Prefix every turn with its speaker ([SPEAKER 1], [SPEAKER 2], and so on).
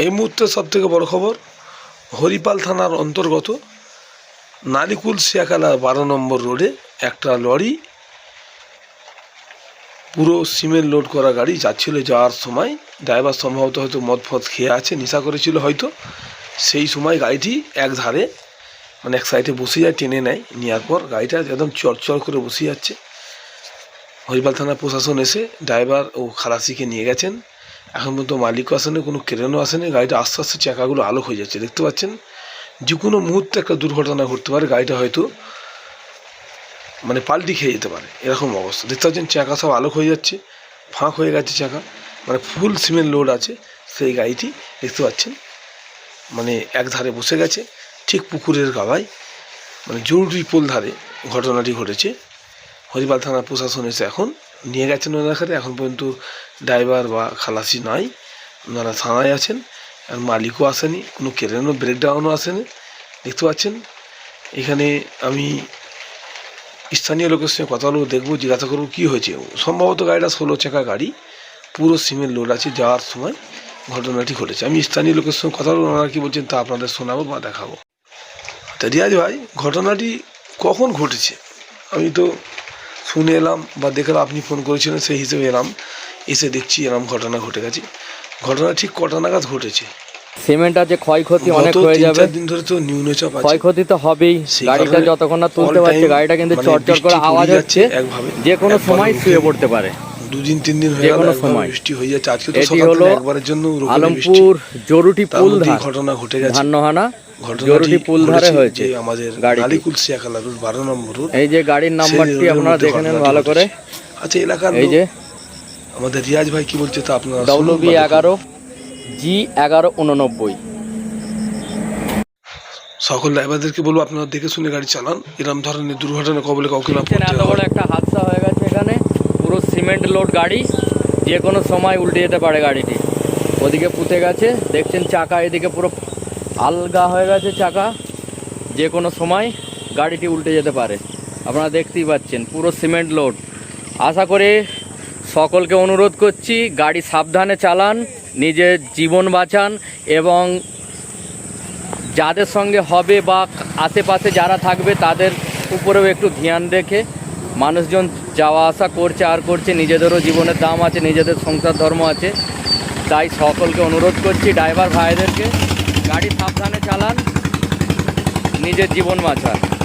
[SPEAKER 1] এই মুহূর্তে সব থেকে বড় খবর, হরিপাল থানার অন্তর্গত নালিকুল শিয়াকালা বারো নম্বর রোডে একটা লরি পুরো সিমেন্ট লোড করা গাড়ি যাচ্ছিল, যাওয়ার সময় ড্রাইভার সম্ভবত হয়তো মদ ফদ খেয়ে আছে, নেশা করেছিল হয়তো। সেই সময় গাড়িটি এক ধারে মানে এক সাইডে বসে যায়, টেনে নেয় নেওয়ার পর গাড়িটা একদম চড়চড় করে বসে যাচ্ছে। হরিপাল থানা প্রশাসন এসে ড্রাইভার ও খালাসিকে নিয়ে গেছেন। এখন পর্যন্ত মালিকও আসেনি, কোনো ক্রেনও আসেনি, গাড়িটা আস্তে আস্তে চাকাগুলো আলো হয়ে যাচ্ছে, দেখতে পাচ্ছেন? যে কোনো মুহূর্তে একটা দুর্ঘটনা ঘটতে পারে, গাড়িটা হয়তো মানে পাল্টি খেয়ে যেতে পারে, এরকম অবস্থা। দেখতে পাচ্ছেন, চাকা সব আলোক হয়ে যাচ্ছে, ফাঁক হয়ে গেছে চাকা মানে ফুল সিমেন্ট লোড আছে, সেই গাড়িটি দেখতে পাচ্ছেন মানে এক ধারে বসে গেছে, ঠিক পুকুরের গাবায় মানে জরুরি পোল ধারে ঘটনাটি ঘটেছে। হরিপাল থানা প্রশাসন এসে এখন নিয়ে গেছেন ওনাখানে এখন পর্যন্ত ড্রাইভার বা খালাসি নাই। ওনারা থানায় আছেন, আর মালিকও আসেনি, কোনো ক্রেনও ব্রেকডাউনও আসেনি। দেখতে পাচ্ছেন, এখানে আমি স্থানীয় লোকের সঙ্গে কথা বলব, দেখব, জিজ্ঞাসা করব কী হয়েছে। সম্ভবত গাড়িটা ষোলো চাকা গাড়ি, পুরো সিমেন্ট লোড আছে যাওয়ার সময় ঘটনাটি ঘটেছে। আমি স্থানীয় লোকের সঙ্গে কথা বলব, ওনারা কী বলছেন তা আপনাদের শোনাবো বা দেখাবো। তা রিয়াজ ভাই, ঘটনাটি কখন ঘটেছে? আমি তো শুনে এলাম বা দেখলাম আপনি ফোন করেছিলেন সেই হিসেবে এলাম। এসে দেখছি এরম ঘটনা ঘটে গেছে। ঘটনা ঠিক কটা নাগাদ ঘটেছে?
[SPEAKER 2] সিমেন্ট আছে ক্ষয়ক্ষতি অনেক হয়ে যাবে।
[SPEAKER 1] চার দিন ধরে তো নিম্নচাপ আছে
[SPEAKER 2] ক্ষয়ক্ষতি তো হবেই। গাড়িটা যতক্ষণ না তুলতে পারছে গাড়িটা কিন্তু চটচট করে আওয়াজ হচ্ছে। যে কোনো সময় শুয়ে পড়তে পারে।
[SPEAKER 1] দুদিন তিন দিন হয়ে গেল
[SPEAKER 2] সময়।
[SPEAKER 1] বৃষ্টি হয়ে যাচ্ছে। আজকে তো সকাল একবারের জন্য
[SPEAKER 2] আলমপুর জরুটি পুল
[SPEAKER 1] ঘটনা ঘটে গেছে।
[SPEAKER 2] ধান্যহানা জরুরি পুল ধারে হয়েছে
[SPEAKER 1] আমাদের রোড বারো নম্বর রোড।
[SPEAKER 2] এই যে গাড়ির নাম্বারটি আপনারা দেখে নেন ভালো করে।
[SPEAKER 1] আচ্ছা এলাকার
[SPEAKER 2] এই যে
[SPEAKER 1] আমাদের রিয়াজ ভাই কি বলছে তা আপনারা
[SPEAKER 2] বি এগারো জি এগারো উননব্বই।
[SPEAKER 1] সকল ড্রাইভারদেরকে বলব আপনারা দেখে শুনে গাড়ি চালান। এরকম ধরনের দুর্ঘটনা কবলে কাউকে না পড়তে
[SPEAKER 2] একটা হাদসা হয়ে গেছে এখানে। সিমেন্ট লোড গাড়ি, যে কোনো সময় উল্টে যেতে পারে গাড়িটি। ওদিকে পুঁতে গেছে, দেখছেন চাকা এদিকে পুরো আলগা হয়ে গেছে চাকা। যে কোনো সময় গাড়িটি উল্টে যেতে পারে। আপনারা দেখতেই পাচ্ছেন, পুরো সিমেন্ট লোড আশা করে সকলকে অনুরোধ করছি, গাড়ি সাবধানে চালান, নিজের জীবন বাঁচান এবং যাদের সঙ্গে হবে বা আশেপাশে যারা থাকবে তাদের উপরেও একটু ধ্যান রেখে মানুষজন যাওয়া আসা করছে, আর করছে, নিজেদেরও জীবনের দাম আছে, নিজেদের সংসার ধর্ম আছে। তাই সকলকে অনুরোধ করছি, ড্রাইভার ভাইদেরকে, গাড়ি সাবধানে চালান, নিজের জীবন বাঁচান।